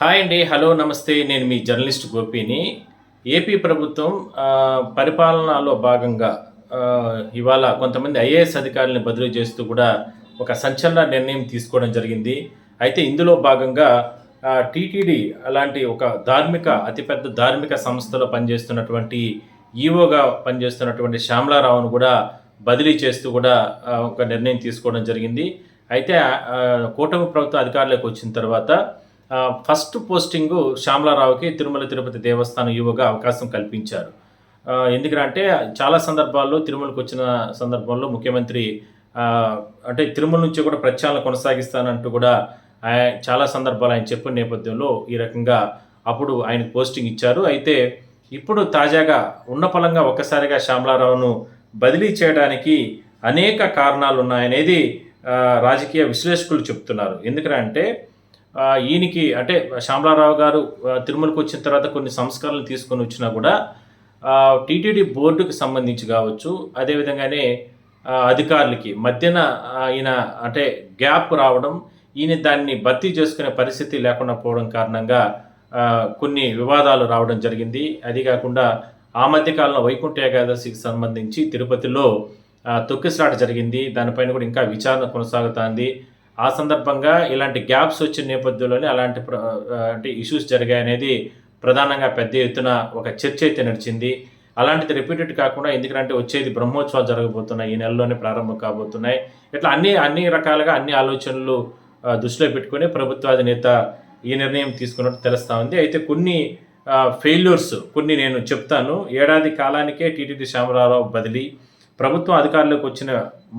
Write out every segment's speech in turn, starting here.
Hi అండి hello నమస్తే. నేను మీ జర్నలిస్ట్ గోపిని. ఏపీ ప్రభుత్వం పరిపాలనలో భాగంగా ఇవాళ కొంతమంది ఐఏఎస్ అధికారులను బదిలీ చేస్తూ కూడా ఒక సంచలన నిర్ణయం తీసుకోవడం జరిగింది. అయితే ఇందులో భాగంగా టీటీడీ అలాంటి ఒక ధార్మిక అతిపెద్ద ధార్మిక సంస్థలో పనిచేస్తున్నటువంటి ఈఓగా పనిచేస్తున్నటువంటి శ్యామలారావును కూడా బదిలీ చేస్తూ కూడా ఒక నిర్ణయం తీసుకోవడం జరిగింది. అయితే కూటమి ప్రభుత్వ అధికారులకు వచ్చిన తర్వాత ఫస్ట్ పోస్టింగు శ్యామలారావుకి తిరుమల తిరుపతి దేవస్థానం యువగా అవకాశం కల్పించారు. ఎందుకంటే చాలా సందర్భాల్లో తిరుమలకు వచ్చిన సందర్భంలో ముఖ్యమంత్రి అంటే తిరుమల నుంచి కూడా ప్రచారాలు కొనసాగిస్తానంటూ కూడా ఆయ- చాలా సందర్భాలు ఆయన చెప్పిన నేపథ్యంలో ఈ రకంగా అప్పుడు ఆయన పోస్టింగ్ ఇచ్చారు. అయితే ఇప్పుడు తాజాగా ఉన్నపలంగా ఒక్కసారిగా శ్యామలారావును బదిలీ చేయడానికి అనేక కారణాలు ఉన్నాయనేది రాజకీయ విశ్లేషకులు చెప్తున్నారు. ఎందుకంటే అంటే ఈయనకి అంటే శ్యామలారావు గారు తిరుమలకు వచ్చిన తర్వాత కొన్ని సంస్కరణలు తీసుకొని వచ్చినా కూడా టీటీడీ బోర్డుకి సంబంధించి కావచ్చు అదేవిధంగానే అధికారులకి మధ్యన ఈయన అంటే గ్యాప్ రావడం ఈయన దాన్ని భర్తీ చేసుకునే పరిస్థితి లేకుండా పోవడం కారణంగా కొన్ని వివాదాలు రావడం జరిగింది. అది కాకుండా ఆ మధ్య కాలంలో వైకుంఠ ఏకాదశికి సంబంధించి తిరుపతిలో తొక్కిసలాట జరిగింది. దానిపైన కూడా ఇంకా విచారణ కొనసాగుతోంది. ఆ సందర్భంగా ఇలాంటి గ్యాప్స్ వచ్చిన నేపథ్యంలోనే అలాంటి ప్ర- అంటే ఇష్యూస్ జరిగాయనేది ప్రధానంగా పెద్ద ఎత్తున ఒక చర్చ అయితే నడిచింది. అలాంటిది రిపీటెడ్ కాకుండా ఎందుకంటే వచ్చేది బ్రహ్మోత్సవాలు జరగబోతున్నాయి. ఈ నెలలోనే ప్రారంభం కాబోతున్నాయి. ఇట్లా అన్ని అన్ని రకాలుగా అన్ని ఆలోచనలు దృష్టిలో పెట్టుకుని ప్రభుత్వాధినేత ఈ నిర్ణయం తీసుకున్నట్టు తెలుస్తూ ఉంది. అయితే కొన్ని ఫెయిల్యూర్స్ కొన్ని నేను చెప్తాను. ఏడాది కాలానికే టీటీడీ శ్యామరారావు బదిలీ ప్రభుత్వం అధికారంలోకి వచ్చిన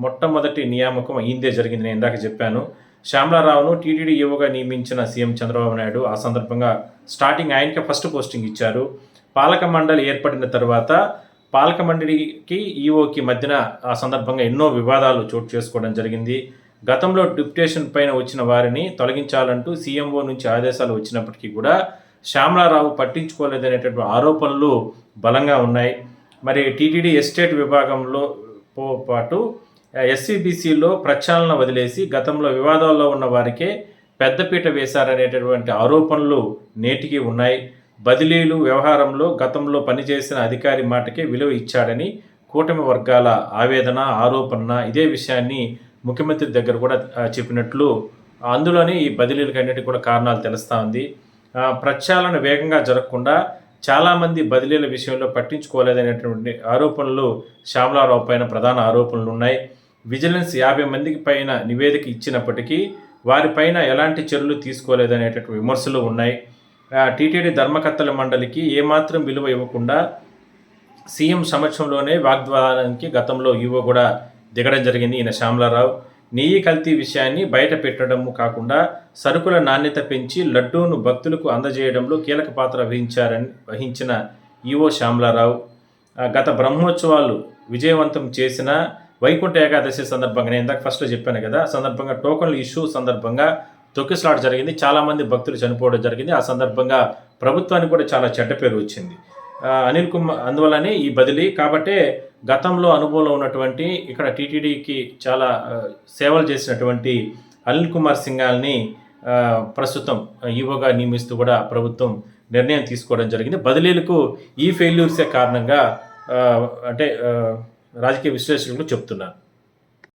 మొట్టమొదటి నియామకం అయిందే జరిగింది. నేను ఇందాక చెప్పాను. శ్యామలారావును టీటీడీ ఈవోగా నియమించిన సీఎం చంద్రబాబు నాయుడు ఆ సందర్భంగా స్టార్టింగ్ ఆయనకే ఫస్ట్ పోస్టింగ్ ఇచ్చారు. పాలక మండలి ఏర్పడిన తర్వాత పాలక మండలికి ఈఓకి మధ్యన ఆ సందర్భంగా ఎన్నో వివాదాలు చోటు చేసుకోవడం జరిగింది. గతంలో డిప్యుటేషన్ పైన వచ్చిన వారిని తొలగించాలంటూ సీఎంఓ నుంచి ఆదేశాలు వచ్చినప్పటికీ కూడా శ్యామలారావు పట్టించుకోలేదనేటటువంటి ఆరోపణలు బలంగా ఉన్నాయి. మరి టీటీడీ ఎస్టేట్ విభాగంలో పాటు ఎస్సీబీసీలో ప్రక్షాళన వదిలేసి గతంలో వివాదాల్లో ఉన్న వారికే పెద్దపీట వేశారనేటటువంటి ఆరోపణలు నేటికి ఉన్నాయి. బదిలీలు వ్యవహారంలో గతంలో పనిచేసిన అధికారి మాటకే విలువ ఇచ్చాడని కూటమి వర్గాల ఆవేదన ఆరోపణ ఇదే విషయాన్ని ముఖ్యమంత్రి దగ్గర కూడా చెప్పినట్లు అందులోనే ఈ బదిలీలకు అన్నిటికీ కూడా కారణాలు తెలుస్తూ ఉంది. ప్రక్షాళన వేగంగా జరగకుండా చాలామంది బదిలీల విషయంలో పట్టించుకోలేదనేటువంటి ఆరోపణలు శ్యామలారావు పైన ప్రధాన ఆరోపణలు ఉన్నాయి. విజిలెన్స్ యాభై మందికి పైన నివేదిక ఇచ్చినప్పటికీ వారిపైన ఎలాంటి చర్యలు తీసుకోలేదనేటటువంటి విమర్శలు ఉన్నాయి. టీటీడీ ధర్మకర్తల మండలికి ఏమాత్రం విలువ ఇవ్వకుండా సీఎం సమక్షంలోనే వాగ్వాదానికి గతంలో ఈవో కూడా దిగడం జరిగింది ఈయన శ్యామలారావు. నెయ్యి కల్తీ విషయాన్ని బయట పెట్టడము కాకుండా సరుకుల నాణ్యత పెంచి లడ్డూను భక్తులకు అందజేయడంలో కీలక పాత్ర వహించారని వహించిన ఈవో శ్యామలారావు. గత బ్రహ్మోత్సవాలు విజయవంతం చేసిన వైకుంఠ ఏకాదశి సందర్భంగా నేను ఇందాక ఫస్ట్లో చెప్పాను కదా సందర్భంగా టోకన్ల ఇష్యూ సందర్భంగా తొక్కిసలాట జరిగింది. చాలామంది భక్తులు చనిపోవడం జరిగింది. ఆ సందర్భంగా ప్రభుత్వానికి కూడా చాలా చెడ్డ పేరు వచ్చింది. అనిల్ కుమార్ అందువల్లనే ఈ బదిలీ. కాబట్టే గతంలో అనుభవంలో ఉన్నటువంటి ఇక్కడ టీటీడీకి చాలా సేవలు చేసినటువంటి అనిల్ కుమార్ సింగాల్ని ప్రస్తుతం ఈవోగా నియమిస్తూ కూడా ప్రభుత్వం నిర్ణయం తీసుకోవడం జరిగింది. బదిలీలకు ఈ ఫెయిల్యూర్సే కారణంగా అంటే రాజకీయ విశ్లేషకులు చెప్తున్నారు.